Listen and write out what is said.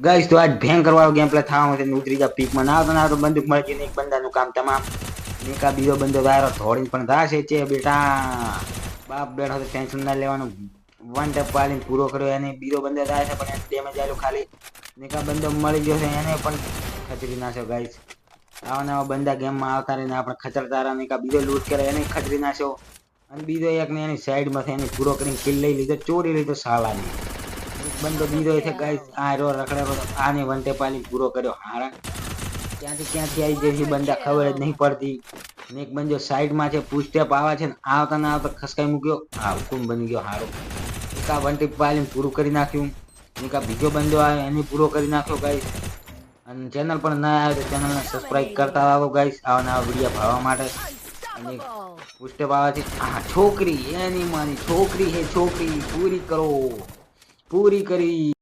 Guys, તો આજ ભયંકર વાળો ગેમ પ્લે થવાનો છે. ઉતરી જા પીકમાં ના આવતો ના બંદૂક મળી ગઈ એક બંદાનું કામ તમામ. એક બીજો બંદો વાયરો ધોડીને પણ થશે છે, બેટા. બાપ બેઠો તો ટેન્શન ના લેવાનું. વન ટપ પાડીને પૂરો કર્યો એને. બીજો બંદો થાય છે, પણ એને ડેમેજ આવ્યું ખાલી. ને એક આ બંદો મળી ગયો છે, એને પણ ખતરી નાખ્યો, ગાઈસ. આવા નવા બંદા ગેમમાં આવતા રહીને આપણે ખચરતા ને એક બીજો લૂટ કરે, એને ખતરી નાખ્યો. અને બીજો એક ને એની સાઈડમાંથી એને પૂરો કરીને કિલ લઈ લીધો, ચોરી લીધો, સાલાની. બંદો બીજો છે ગાઈસ. આ રો રખડેલો આને વંટે પાલી પૂરો કર્યો હારા. ક્યાંથી ક્યાંથી આવી જાય બંદા ખબર જ નહીં પડતી. ને એક બંદો સાઈડમાં છે પુસ્ટેપ આવે છે ને, આવતા ના આવતા ખસકાઈ મૂક્યો. આ હુકુમ બની ગયો હારો. એક આ વંટે પાલી પૂરું કરી નાખ્યું. એક આ બીજો બંદો આવે એને પૂરો કરી નાખ્યો ગાઈસ. અને ચેનલ પણ ના આવે તો ચેનલને સબસ્ક્રાઇબ કરતા આવો ગાઈસ. આવા નવા વીડિયો ભાવવા માટે. અને પુસ્ટેપ આવે છે. આ છોકરી એની માની છોકરી હે છોકરી. પૂરી કરો. પૂરી કરી.